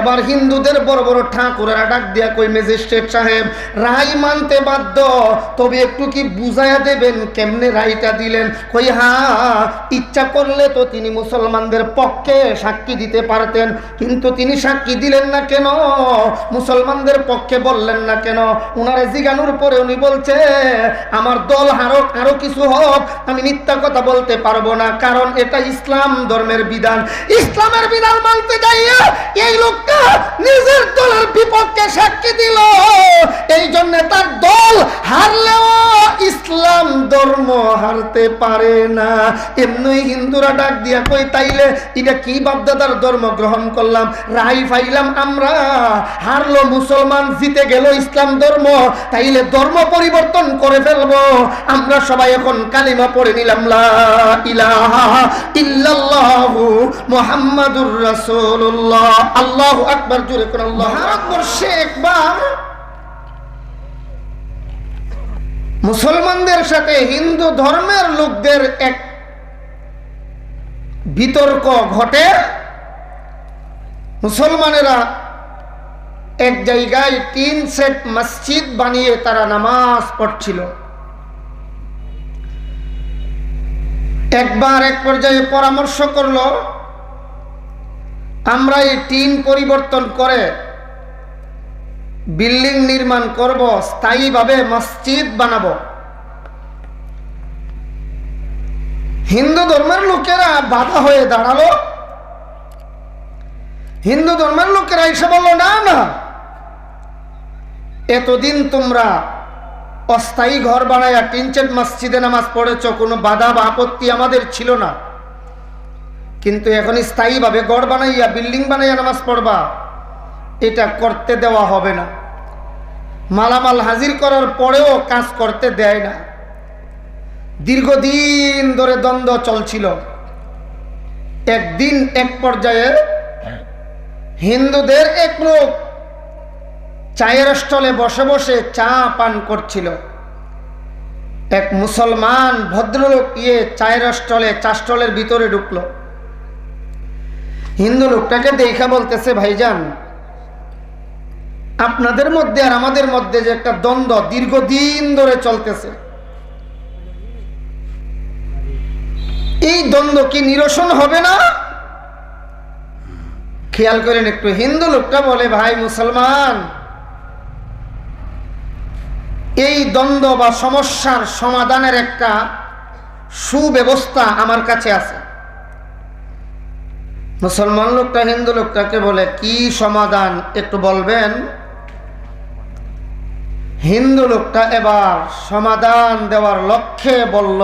এবার হিন্দুদের বড় বড় ঠাকুরেরা ডাক দিয়া কই ম্যাজিস্ট্রেট সাহেব, রায় মানতে বাধ্য। তবে একটু কি বুঝাইয়া দেবেন কেমনে রায়টা দিলেন? কই হ্যাঁ ইচ্ছা করলে তো তিনি মুসলমানদের পক্ষে সাক্ষী দিতে পারতেন, কিন্তু তিনি সাক্ষী দিলেন না কেন? মুসলমানদের পক্ষে বললেন না কেন? উনারে জিগানোর পরে উনি বলছে, আমার দল আরও আরও কিছু হোক, আমি মিথ্যা কথা বলতে পারব না, কারণ এটা ইসলাম ধর্মের বিধান। ইসলামের বিধান মানতে যাইয়া এই নিজের দলের বিপক্ষে সাক্ষী দিল। এই জন্য তার দল হারলেও ইসলাম ধর্ম হারতে পারে না। এমনি হিন্দুরা ডাক দিয়া কই তাইলে এটা কি বাপদাদার ধর্ম গ্রহণ করলাম? রাই ফাইলাম আমরা। হারলো মুসলমান, জিতে গেল ইসলাম ধর্ম। তাইলে ধর্ম পরিবর্তন করে ফেলব। আমরা সবাই এখন কালিমা পড়ে নিলাম, লা ইলাহা ইল্লাল্লাহু মুহাম্মাদুর রাসূলুল্লাহ। আল্লাহু মুসলমানদের সাথে হিন্দু ধর্মের লোকদের এক বিতর্ক ঘটে। মুসলমানেরা এক জায়গায় তিন সেট মসজিদ বানিয়ে তারা নামাজ পড়ছিল। একবার এক পর্যায়ে পরামর্শ করল আমরা এই টিন পরিবর্তন করে বিল্ডিং নির্মাণ করব, স্থায়ীভাবে মসজিদ বানাবো। হিন্দু ধর্মের লোকেরা বাধা হয়ে দাঁড়াল। হিন্দু ধর্মের লোকেরা এসে বলল, না না, এতদিন তোমরা অস্থায়ী ঘর বানায়া টিনচেট মসজিদে নামাজ পড়েছ, কোনো বাধা বা আপত্তি আমাদের ছিল না। কিন্তু এখন স্থায়ীভাবে গড় বানাইয়া, বিল্ডিং বানাইয়া নামাজ পড়বা, এটা করতে দেওয়া হবে না। মালামাল হাজির করার পরেও কাজ করতে দেয় না। দীর্ঘদিন ধরে দ্বন্দ্ব চলছিল। একদিন এক পর্যায়ে হিন্দুদের এক লোক চায়ের স্টলে বসে বসে চা পান করছিল। এক মুসলমান ভদ্রলোক ইয়ে চায়ের স্টলে, চা স্টলের ভিতরে ঢুকলো। হিন্দু লোকটাকে দেখা বলতেছে, ভাইজান, আপনাদের মধ্যে আর আমাদের মধ্যে যে একটা দ্বন্দ্ব দীর্ঘদিন ধরে চলতেছে। এই দ্বন্দ্ব কি নিরসন হবে না? খেয়াল করেন একটু, হিন্দু লোকটা বলে, ভাই মুসলমান, এই দ্বন্দ্ব বা সমস্যার সমাধানের একটা সুব্যবস্থা আমার কাছে আছে। মুসলমান লোকটা, হিন্দু লোকটাকে বলে, কি সমাধান একটু বলবেন? হিন্দু লোকটা এবার সমাধান দেওয়ার লক্ষ্যে বলল,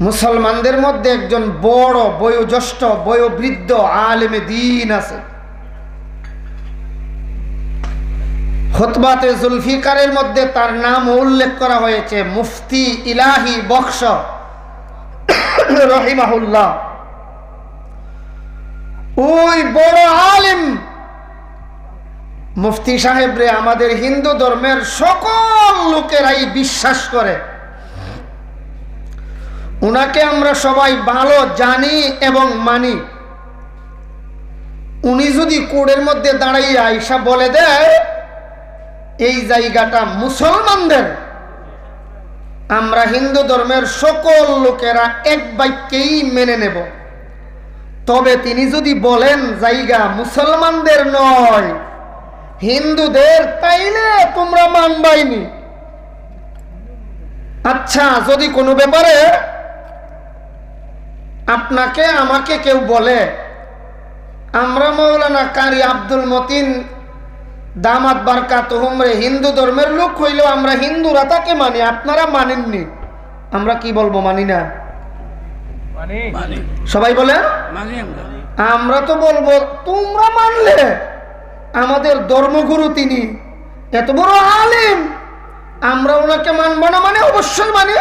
মুসলমানদের মধ্যে একজন বড়, বয়োজ্যেষ্ঠ, বয়োবৃদ্ধ আলেমে দিন আছে। হতবাতে জুলফিকারের মধ্যে তার নাম উল্লেখ করা হয়েছে, মুফতি ইলাহি বক্স, রহিমাহুল্লাহ। ওই বড় আলিম মুফতি সাহেব রে আমাদের হিন্দু ধর্মের সকল লোকেরাই বিশ্বাস করে। উনাকে আমরা সবাই ভালো জানি এবং মানি। উনি যদি কোড়ের মধ্যে দাঁড়াইয়া আইসা বলে দেয়, এই জায়গাটা মুসলমানদের। আমরা হিন্দু ধর্মের সকল লোকেরা এক বাক্যেই মেনে নেব। তবে তিনি যদি বলেন জায়গা মুসলমানদের নয়, হিন্দুদের, তাইলে তোমরা মানবাইনি। আচ্ছা যদি কোনো ব্যাপারে আপনাকে, আমাকে কেউ বলে, আমরা মৌলানা কারি আব্দুল মতিন দামাত বারকা তোহমরে হিন্দু ধর্মের লোক হইলেও আমরা হিন্দুরা তাকে মানি, আপনারা মানেননি। আমরা কি বলব, মানি না। সবাই বলে? আমরা। তো বলব তোমরা মানলে। আমাদের ধর্মগুরু তিনি। এত বড় আলিম। আমরা ওনাকে মানবো না মানে অবশ্যই মানে।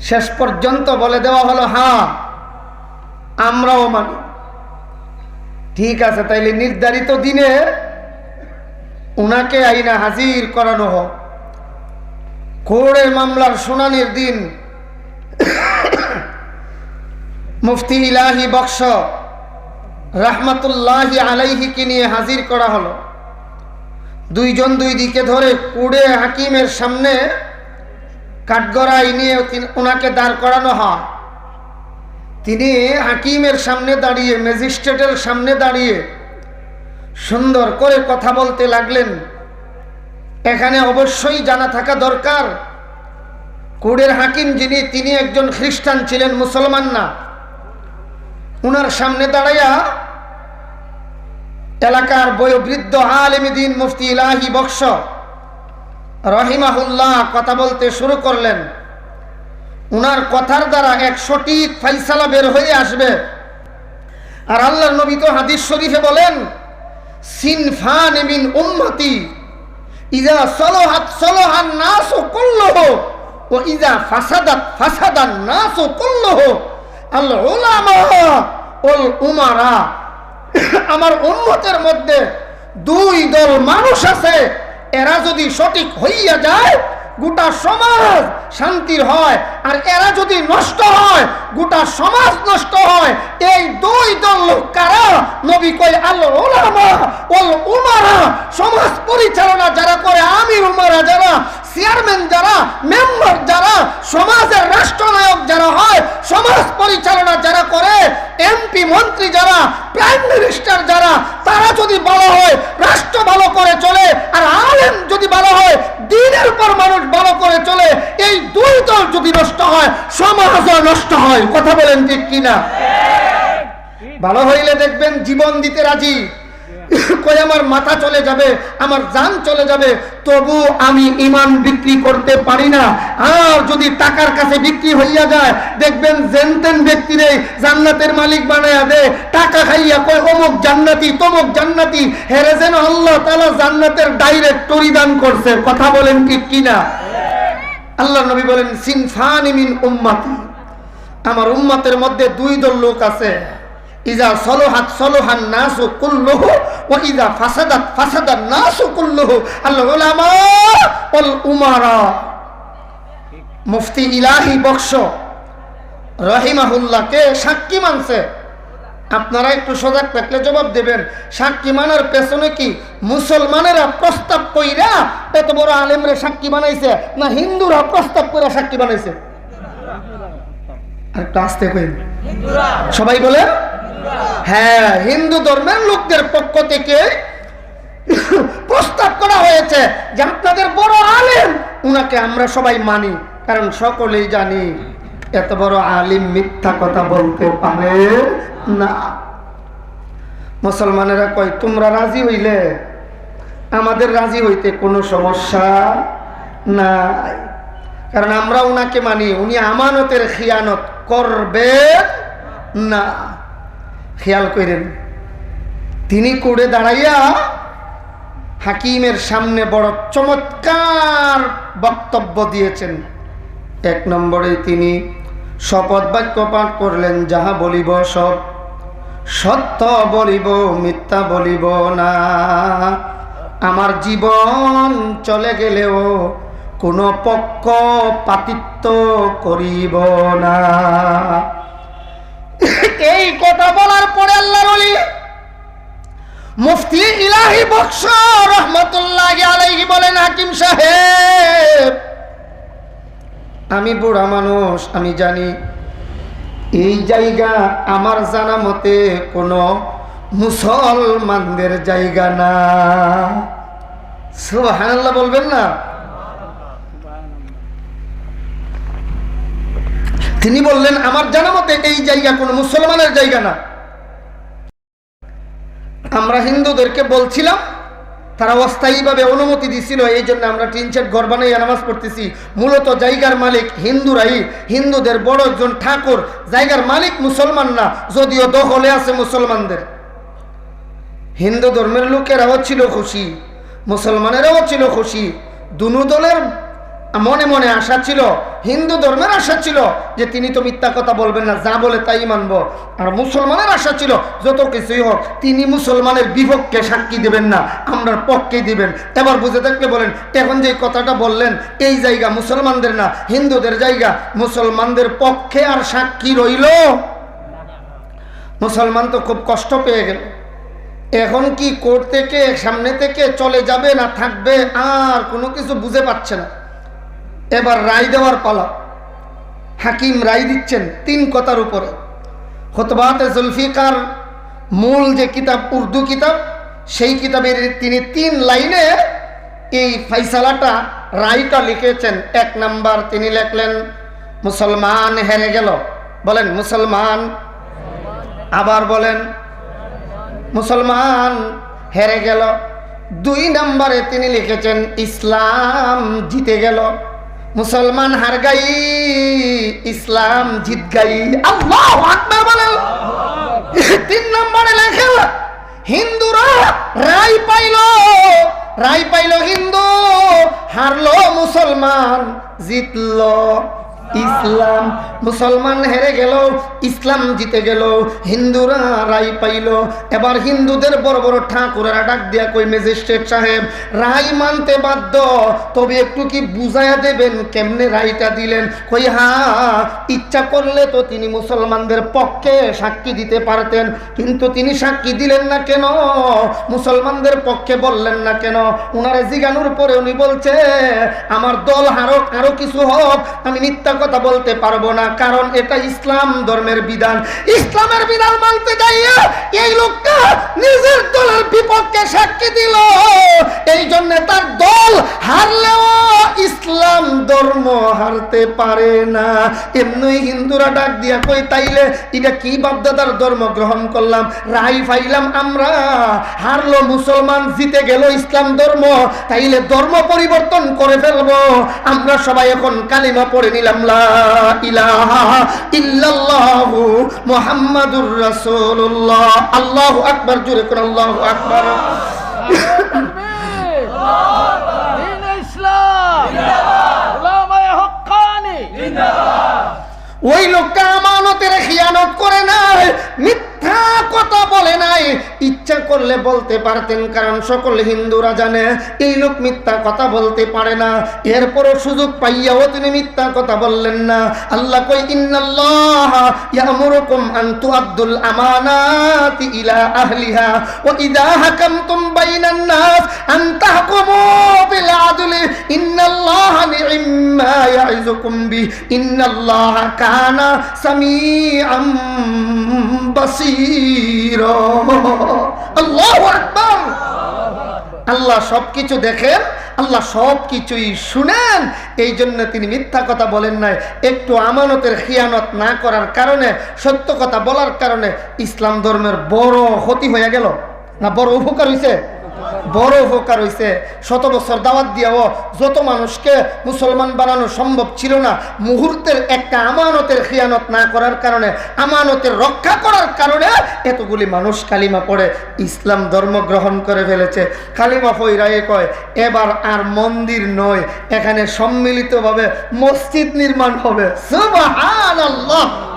শেষ পর্যন্ত বলে দেওয়া হলো হ্যাঁ আমরাও মানি। ঠিক আছে তাইলে নির্ধারিত দিনে ওনাকে আইনা হাজির করানো হোক। কোর্টের মামলার শুনানির দিন মুফতি ইলাহি বক্স রাহমাতুল্লাহি আলাইহিকে নিয়ে হাজির করা হলো। দুইজন দুই দিকে ধরে কুড়ে হাকিমের সামনে কাঠগড়াই নিয়ে ওনাকে দাঁড় করানো হয়। তিনি হাকিমের সামনে দাঁড়িয়ে, ম্যাজিস্ট্রেটের সামনে দাঁড়িয়ে সুন্দর করে কথা বলতে লাগলেন। এখানে অবশ্যই জানা থাকা দরকার কুড়ের হাকিম যিনি, তিনি একজন খ্রিস্টান ছিলেন, মুসলমান না। উনার সামনে দাঁড়াইয়া এলাকার বয়োবৃদ্ধ আলেমিদিন মুফতি ইলাহি বক্স রহিমাহুল্লাহ কথা বলতে শুরু করলেন। উনার কথার দ্বারা এক সঠিক ফাইসালা বের হয়ে আসবে। আর আল্লাহ নবী তো হাদিস শরীফে বলেন, সিনফান উম্মতি, ইজা সলোহাত সলোহান নাসু কুল্লহ। উমারা। আমার উম্মতের মধ্যে দুই দল মানুষ আছে, এরা যদি সঠিক হইয়া যায়, গোটা সমাজ শান্তির হয়, আর এরা যদি নষ্ট হয়, গোটা সমাজ নষ্ট হয়, এই দুই দল কারা? নবী কই আল ওলামা ওল উমারা। সমাজ পরিচালনা যারা করে, আমির উমারা যারা চেয়ারম্যান যারা, মেম্বার যারা, সমাজের রাষ্ট্রনায়ক যারা হয়, সমাজ পরিচালনা যারা করে, এমপি, মন্ত্রী যারা, প্রাইম মিনিস্টার যারা, তারা যদি ভালো হয়, রাষ্ট্র ভালো করে চলে, আর আলেম যদি ভালো হয়, দিনের পর মানুষ ভালো করে চলে, এই দুই দল যদি নষ্ট হয়, সমাজও নষ্ট হয়। কথা বলেন ঠিক কিনা? ভালো হইলে দেখবেন জীবন দিতে রাজি। কই আমার মাথা চলে যাবে, আমার জান চলে যাবে, তবু আমি ইমান বিক্রি করতে পারি না। আর যদি টাকার কাছে বিক্রি হইয়া যায়, দেখবেন জেনতেন ব্যক্তিরে জান্নাতের মালিক বানায়া দে, টাকা খাইয়া কয়, অমুক জান্নাতি, তমুক জান্নাতি, হেরে যেন আল্লাহ তালা জান্নাতের ডাইরেক্ট দান করছে। কথা বলেন কি কিনা? আল্লাহ নবী বলেন, সিনফান মিন উম্মাতি। আমার উম্মাতের মধ্যে দুই দল লোক আছে। ইজা সলোহাত সলোহান নাসু কুল্লুহু ও ইজা ফাসাদাত ফাসাদান নাসু কুল্লুহু। আল্লাহ উলামা ওয়াল উমারা। মুফতি ইলাহি বক্স রহিমাহুল্লাহকে সাক্ষী মানছে। আপনারা একটু সজাগ থাকলে জবাব দেবেন সাক্ষী মানার পেছনে কি মুসলমানেরা প্রস্তাব কইরা এত বড় আলেমরে সাক্ষী বানাইছে না হিন্দুরা প্রস্তাব করে সাক্ষী বানাইছে? আর একটু আসতে কইন। সবাই বলে হ্যাঁ হিন্দু ধর্মের লোকদের পক্ষ থেকে প্রস্তাব করা হয়েছে যে আপনাদের বড় আলেম, উনাকে আমরা সবাই মানি, কারণ সকলেই জানি এত বড় আলিম মিথ্যা কথা বলতে পারে না। মুসলমানেরা কয়, তোমরা রাজি হইলে? আমাদের রাজি হইতে কোনো সমস্যা নাই। কারণ আমরা উনাকে মানি, উনি আমানতের খিয়ানত করবে না। খেয়াল করেন তিনি করে দাঁড়াইয়া হাকিমের সামনে বড় চমৎকার বক্তব্য দিয়েছেন। এক নম্বরে তিনি শপথ বাক্য পাঠ করলেন, যাহা বলিব সব, সত্য বলিব, মিথ্যা বলিব না। আমার জীবন চলে গেলেও কোনো পক্ষ পাতিত্ব করিব না। এই কথা বলার পরে আল্লাহর মুফতি ইলাহি বক্স রহমতুল্লাহ আলাইহি বলেন, হাকিম সাহেব, আমি বুড়া মানুষ, আমি জানি এই জায়গা আমার জানা মতে কোনো মুসলমানদের জায়গা না। সুবহানাল্লাহ বলবেন না? তিনি বললেন, আমার জানা মতে এই জায়গা কোনো মুসলমানের জায়গা না। আমরা হিন্দুদেরকে বলছিলাম, তারা অস্থায়ীভাবে অনুমতি দিছিল এই জন্য আমরা টিন সেট ঘর বানাইয়া নামাজ পড়তেছি। মূলত জায়গার মালিক হিন্দুরাই, হিন্দুদের বড় একজন ঠাকুর, জায়গার মালিক মুসলমান না, যদিও দখলে আছে মুসলমানদের। হিন্দু ধর্মের লোকেরাও ছিল খুশি, মুসলমানেরাও ছিল খুশি, দুনু দলের মনে মনে আশা ছিল, হিন্দু ধর্মের আশা ছিল যে তিনি তো মিথ্যা কথা বলবেন না, যা বলে তাই মানবো। আর মুসলমানের আশা ছিল, যত কিছুই হোক, তিনি মুসলমানের বিপক্ষে সাক্ষী দেবেন না, আমরার পক্ষে দিবেন। এবার বুঝে থাকলে বলেন, এখন যে কথাটা বললেন, এই জায়গা মুসলমানদের না, হিন্দুদের জায়গা, মুসলমানদের পক্ষে আর সাক্ষী রইল। মুসলমান তো খুব কষ্ট পেয়ে গেল। এখন কি কোর্ট থেকে, সামনে থেকে চলে যাবে না থাকবে, আর কোনো কিছু বুঝে পাচ্ছে না। এবার রায় দেওয়ার পালা। হাকিম রায় দিচ্ছেন তিন কথার উপরে। হতবাতে জুলফিকার মূল যে কিতাব, উর্দু কিতাব, সেই কিতাবের তিনি তিন লাইনে এই ফাইসালাটা রায়টা লিখেছেন। এক নাম্বার তিনি লেখলেন, মুসলমান হেরে গেল। বলেন, মুসলমান। আবার বলেন, মুসলমান হেরে গেল। দুই নাম্বারে তিনি লিখেছেন, ইসলাম জিতে গেল। মুসলমান হার গাই, ইসলাম জিত গাই। আল্লাহ আকবার বলেন তিন নম্বরে লেখা, হিন্দুরা রায় পাইল রায় পাইল হিন্দু, হারলো মুসলমান, জিতলো ইসলাম। মুসলমান হেরে গেল, ইসলাম জিতে গেল, হিন্দুরা রায় পাইল। এবার হিন্দুদের বড় বড় ঠাকুরেরা ডাক দিয়া কই ম্যাজিস্ট্রেট সাহেব, রায় মানতে বাধ্য। তবে একটু কি বুঝাইয়া দেবেন কেমনে রায়টা দিলেন? কই হ্যাঁ ইচ্ছা করলে তো তিনি মুসলমানদের পক্ষে সাক্ষী দিতে পারতেন, কিন্তু তিনি সাক্ষী দিলেন না কেন? মুসলমানদের পক্ষে বললেন না কেন? উনারে জিগানোর পরে উনি বলছে, আমার দল আরও আরও কিছু হোক, আমি মিথ্যা কথা বলতে পারব না, কারণ এটা ইসলাম ধর্মের বিধান। ইসলামের বিধান মানতে যাইয়া এই লোকটা নিজের দলের বিপক্ষে সাক্ষী দিল। এই জন্য তার দল হারলেও ইসলাম ধর্ম হারতে পারে না। এমনি হিন্দুরা ডাক দিয়া কই তাইলে এটা কি বাপদাদার ধর্ম গ্রহণ করলাম? রাই ফাইলাম আমরা। হারলো মুসলমান, জিতে গেল ইসলাম ধর্ম। তাইলে ধর্ম পরিবর্তন করে ফেলব। আমরা সবাই এখন কালিমা পড়ে নিলাম আল্লাহু আকবার জোরে করে আল্লাহু ওই লোকটা আমানতের খিয়ানত করে নাই। মিথ্যা ইচ্ছা করলে বলতে পারতেন, কারণ সকল হিন্দুরা জানে, এই লোক মিথ্যা কথা বলতে পারে না। এরপরও সুযোগ পাইয়াও তিনি মিথ্যা কথা বললেন না। আল্লাহ কই ইন্নাল্লাহ আল্লাহু আকবর। আল্লাহ সবকিছু দেখেন, আল্লাহ সব কিছুই শুনেন। এই জন্য তিনি মিথ্যা কথা বলেন নাই। একটু আমানতের খিয়ানত না করার কারণে, সত্য কথা বলার কারণে ইসলাম ধর্মের বড় ক্ষতি হয়ে গেল। না বড় উপকার হয়েছে বড় উপকার হয়েছে শত বছর দাওয়াত দিয়াও যত মানুষকে মুসলমান বানানো সম্ভব ছিল না, মুহূর্তের একটা আমানতের খিয়ানত না করার কারণে, আমানতের রক্ষা করার কারণে এতগুলি মানুষ কালিমা পড়ে, ইসলাম ধর্ম গ্রহণ করে ফেলেছে। কালিমা ফইরায়ে কয়, এবার আর মন্দির নয়, এখানে সম্মিলিতভাবে মসজিদ নির্মাণ হবে। সুবহানাল্লাহ!